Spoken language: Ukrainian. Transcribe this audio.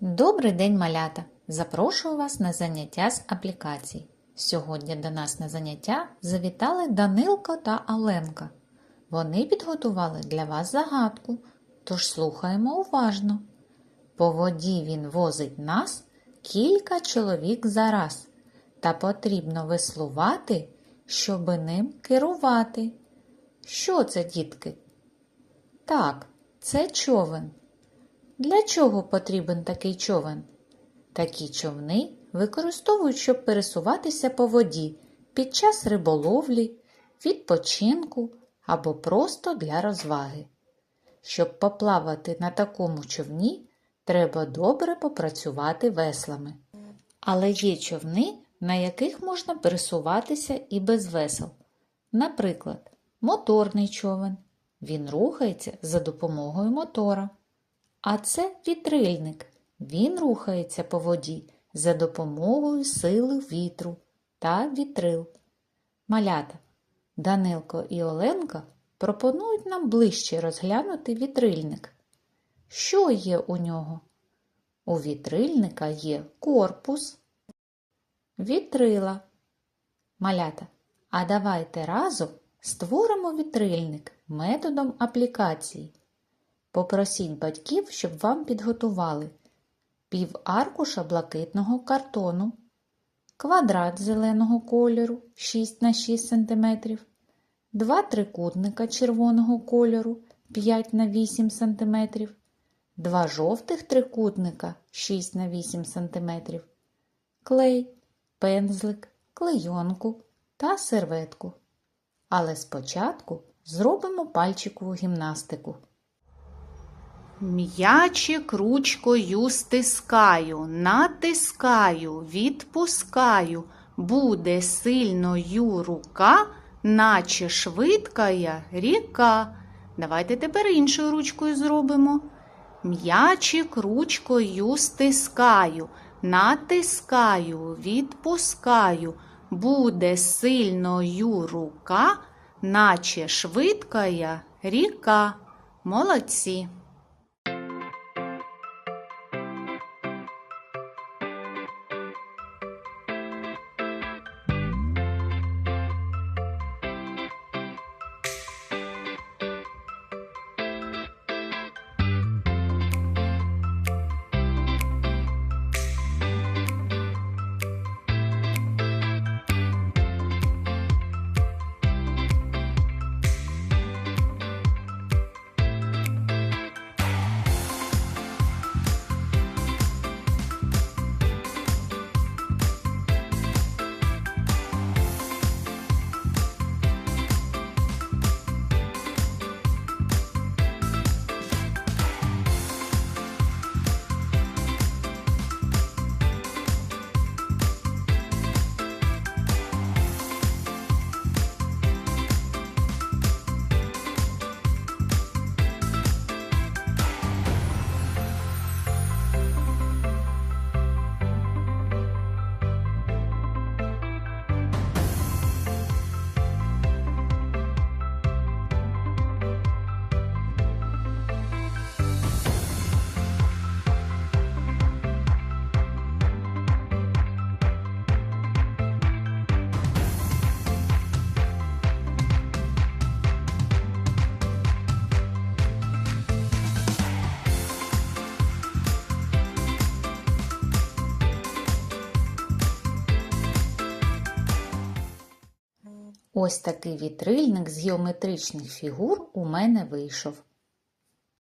Добрий день, малята! Запрошую вас на заняття з аплікацій. Сьогодні до нас на заняття завітали Данилко та Оленка. Вони підготували для вас загадку, тож слухаємо уважно. По воді він возить нас кілька чоловік за раз, та потрібно веслувати, щоби ним керувати. Що це, дітки? Так, це човен. Для чого потрібен такий човен? Такі човни використовують, щоб пересуватися по воді під час риболовлі, відпочинку або просто для розваги. Щоб поплавати на такому човні, треба добре попрацювати веслами. Але є човни, на яких можна пересуватися і без весел. Наприклад, моторний човен. Він рухається за допомогою мотора. А це вітрильник. Він рухається по воді за допомогою сили вітру та вітрил. Малята Данилко і Оленка пропонують нам ближче розглянути вітрильник. Що є у нього? У вітрильника є корпус, вітрила. Малята, а давайте разом створимо вітрильник методом аплікації. Попросіть батьків, щоб вам підготували пів аркуша блакитного картону, квадрат зеленого кольору 6 на 6 см, два трикутника червоного кольору 5 на 8 см, два жовтих трикутника 6 на 8 см, клей, пензлик, клейонку та серветку. Але спочатку зробимо пальчикову гімнастику. М'ячик ручкою стискаю, натискаю, відпускаю. Буде сильною рука, наче швидкая ріка. Давайте тепер іншою ручкою зробимо. М'ячик ручкою стискаю, натискаю, відпускаю. Буде сильною рука, наче швидкая ріка. Молодці! Ось такий вітрильник з геометричних фігур у мене вийшов.